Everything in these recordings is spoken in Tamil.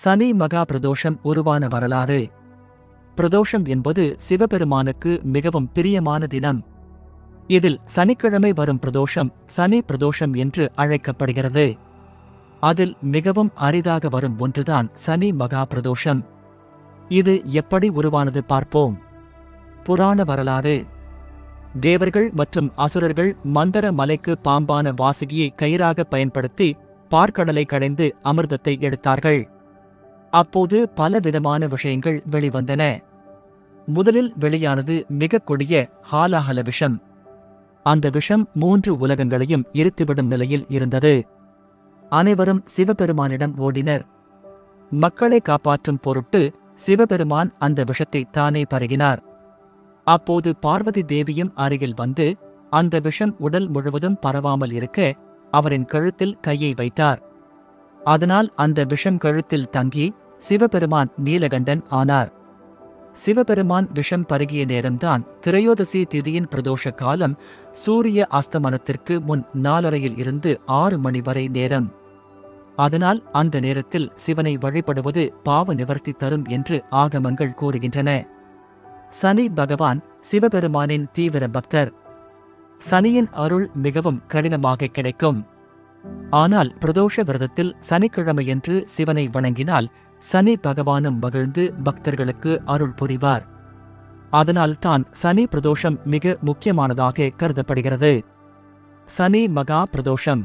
சனி மகா பிரதோஷம் உருவான வரலாறு. பிரதோஷம் என்பது சிவபெருமானுக்கு மிகவும் பிரியமான தினம். இதில் சனிக்கிழமை வரும் பிரதோஷம் சனி பிரதோஷம் என்று அழைக்கப்படுகிறது. அதில் மிகவும் அரிதாக வரும் ஒன்றுதான் சனி மகா பிரதோஷம். இது எப்படி உருவானது பார்ப்போம். புராண வரலாறு. தேவர்கள் மற்றும் அசுரர்கள் மந்தர மலைக்கு பாம்பான வாசுகியை கயிறாக பயன்படுத்தி பார்க்கடலை கடைந்து அமிர்தத்தை எடுத்தார்கள். அப்போது பலவிதமான விஷயங்கள் வெளிவந்தன. முதலில் வெளியானது மிகக் கொடிய ஹாலாஹல விஷம். அந்த விஷம் மூன்று உலகங்களையும் இருத்திவிடும் நிலையில் இருந்தது. அனைவரும் சிவபெருமானிடம் ஓடினர். மக்களை காப்பாற்றும் பொருட்டு சிவபெருமான் அந்த விஷத்தை தானே பருகினார். அப்போது பார்வதி தேவியும் அருகில் வந்து அந்த விஷம் உடல் முழுவதும் பரவாமல் இருக்க அவரின் கழுத்தில் கையை வைத்தார். அதனால் அந்த விஷம் கழுத்தில் தங்கி சிவபெருமான் நீலகண்டன் ஆனார். சிவபெருமான் விஷம் பருகிய நேரம்தான் திரையோதசி திதியின் பிரதோஷ காலம் சூரிய அஸ்தமனத்திற்கு முன் நாலரையில் இருந்து ஆறு மணி வரை நேரம். அதனால் அந்த நேரத்தில் சிவனை வழிபடுவது பாவ நிவர்த்தி தரும் என்று ஆகமங்கள் கூறுகின்றன. சனி பகவான் சிவபெருமானின் தீவிர பக்தர். சனியின் அருள் மிகவும் கடினமாக கிடைக்கும். ஆனால் பிரதோஷ விரதத்தில் சனிக்கிழமையன்று சிவனை வணங்கினால் சனி பகவானும் மகிழ்ந்து பக்தர்களுக்கு அருள் புரிவார். அதனால் தான் சனி பிரதோஷம் மிக முக்கியமானதாக கருதப்படுகிறது. சனி மகா பிரதோஷம்.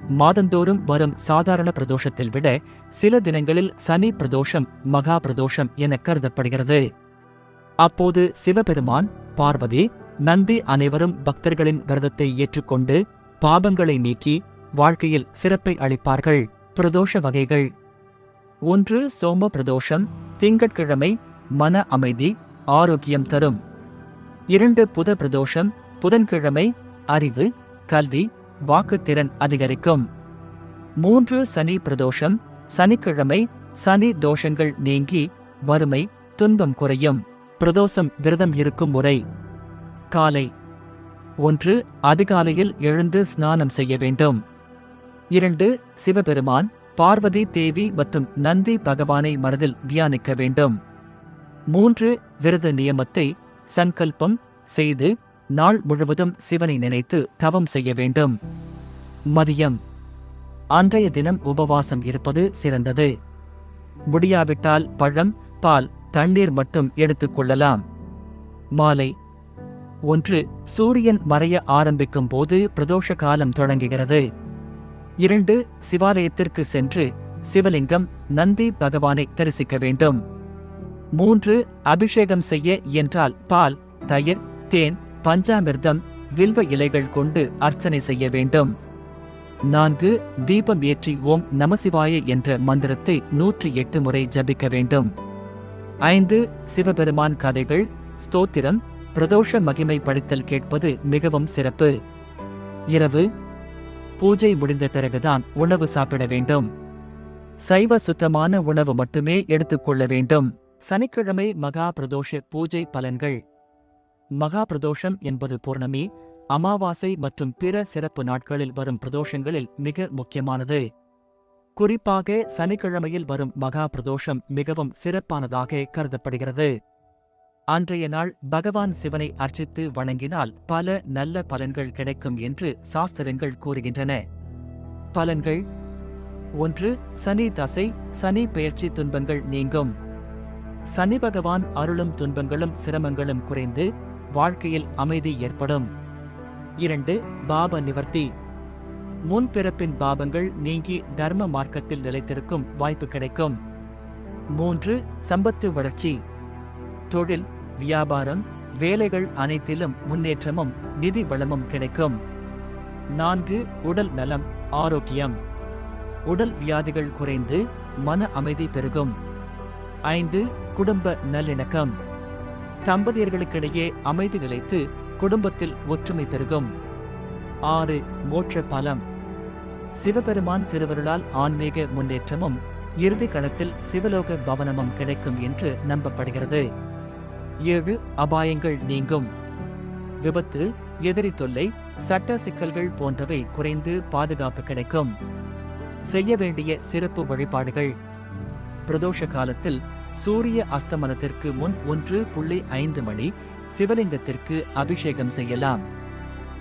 மாதந்தோறும் வரும் சாதாரண பிரதோஷத்தில் விட சில தினங்களில் சனி பிரதோஷம் மகா பிரதோஷம் என கருதப்படுகிறது. அப்போது சிவபெருமான் பார்வதி நந்தி அனைவரும் பக்தர்களின் விரதத்தை ஏற்றுக்கொண்டு பாபங்களை நீக்கி வாழ்க்கையில் சிறப்பை அளிப்பார்கள். பிரதோஷ வகைகள். ஒன்று சோம பிரதோஷம் திங்கட்கிழமை மன அமைதி ஆரோக்கியம் தரும். இரண்டு புத பிரதோஷம் புதன்கிழமை அறிவு கல்வி வாக்குத்திறன் அதிகரிக்கும். மூன்று சனி பிரதோஷம் சனிக்கிழமை சனி தோஷங்கள் நீங்கி வறுமை துன்பம் குறையும். பிரதோஷம் விரதம் இருக்கும் முறை. காலை. ஒன்று அதிகாலையில் எழுந்து ஸ்நானம் செய்ய வேண்டும். இரண்டு சிவபெருமான் பார்வதி தேவி மற்றும் நந்தி பகவானை மனதில் தியானிக்க வேண்டும். மூன்று விரத நியமத்தை சங்கல்பம் செய்து நாள் முழுவதும் சிவனை நினைத்து தவம் செய்ய வேண்டும். மதியம். அன்றைய தினம் உபவாசம் இருப்பது சிறந்தது. முடியாவிட்டால் பழம் பால் தண்ணீர் மட்டும் எடுத்துக்கொள்ளலாம் மாலை. ஒன்று சூரியன் மறைய ஆரம்பிக்கும் போது பிரதோஷ காலம் தொடங்குகிறது. இரண்டு சிவாலயத்திற்கு சென்று சிவலிங்கம் நந்தி பகவானை தரிசிக்க வேண்டும். மூன்று அபிஷேகம் செய்ய என்றால் பால் தயிர் தேன் பஞ்சாமிர்தம் வில்வ இலைகள் கொண்டு அர்ச்சனை செய்ய வேண்டும். நான்கு தீபம் ஏற்றி ஓம் நமசிவாய என்ற மந்திரத்தை நூற்றி எட்டு முறை ஜபிக்க வேண்டும். ஐந்து சிவபெருமான் கதைகள் ஸ்தோத்திரம் பிரதோஷ மகிமை படித்தல் கேட்பது மிகவும் சிறப்பு. இரவு பூஜை முடிந்த பிறகுதான் உணவு சாப்பிட வேண்டும். சைவ சுத்தமான உணவு மட்டுமே எடுத்துக்கொள்ள வேண்டும். சனிக்கிழமை மகா பிரதோஷ பூஜை பலன்கள். மகா பிரதோஷம் என்பது பூர்ணமி அமாவாசை மற்றும் பிற சிறப்பு நாட்களில் வரும் பிரதோஷங்களில் மிக முக்கியமானது. குறிப்பாக சனிக்கிழமையில் வரும் மகா பிரதோஷம் மிகவும் சிறப்பானதாக கருதப்படுகிறது. அன்றைய நாள் பகவான் சிவனை அர்ச்சித்து வணங்கினால் பல நல்ல பலன்கள் கிடைக்கும் என்று சாஸ்திரங்கள் கூறுகின்றன. பலன்கள். ஒன்று சனி தசை சனி பெயர்ச்சி துன்பங்கள் நீங்கும். சனி பகவான் அருளும் துன்பங்களும் சிரமங்களும் குறைந்து வாழ்க்கையில் அமைதி ஏற்படும். இரண்டு பாப நிவர்த்தி. முன்பிறப்பின் பாபங்கள் நீங்கி தர்ம மார்க்கத்தில் நிலைத்திருக்கும் வாய்ப்பு கிடைக்கும். மூன்று சம்பத்து வளர்ச்சி. தொழில். வியாபாரம் வேலைகள் அனைத்திலும் முன்னேற்றமும் நிதி வளமும் கிடைக்கும். நான்கு உடல் நலம் ஆரோக்கியம். உடல் வியாதிகள் குறைந்து மன அமைதி பெருகும். ஐந்து குடும்ப நல்லிணக்கம். தம்பதியர்களுக்கிடையே அமைதி நிலைத்து குடும்பத்தில் ஒற்றுமை பெருகும். ஆறு மோட்ச பலம் சிவபெருமான் திருவருளால் ஆன்மீக முன்னேற்றமும் இறுதி கணத்தில் சிவலோக பவனமும் கிடைக்கும் என்று நம்பப்படுகிறது. ஏழு அபாயங்கள் நீங்கும். விபத்து எதிரி தொல்லை சட்ட சிக்கல்கள் போன்றவை குறைந்து பாதுகாப்பு கிடைக்கும். செய்ய வேண்டிய சிறப்பு வழிபாடுகள். பிரதோஷ காலத்தில் சூரிய அஸ்தமனத்திற்கு முன் ஒன்று புள்ளி ஐந்து மணி சிவலிங்கத்திற்கு அபிஷேகம் செய்யலாம்.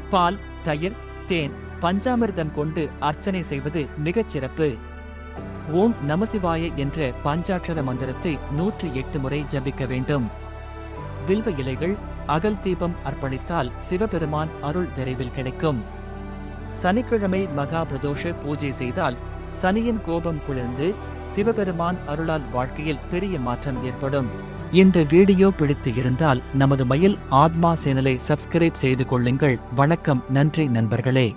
பால் தயிர் தேன் பஞ்சாமிர்தம் கொண்டு அர்ச்சனை செய்வது மிகச் சிறப்பு. ஓம் நமசிவாய என்ற பஞ்சாட்சர மந்திரத்தை நூற்றி எட்டு முறை ஜபிக்க வேண்டும். வில்வ இலைகள் அகல் தீபம் அர்ப்பணித்தால் சிவபெருமான் அருள் விரைவில் கிடைக்கும். சனிக்கிழமை மகா பிரதோஷ பூஜை செய்தால் சனியின் கோபம் குளிர்ந்து சிவபெருமான் அருளால் வாழ்க்கையில் பெரிய மாற்றம் ஏற்படும். இந்த வீடியோ பிடித்து இருந்தால் நமது மயில் ஆத்மா சேனலை சப்ஸ்கிரைப் செய்து கொள்ளுங்கள். வணக்கம் நன்றி நண்பர்களே.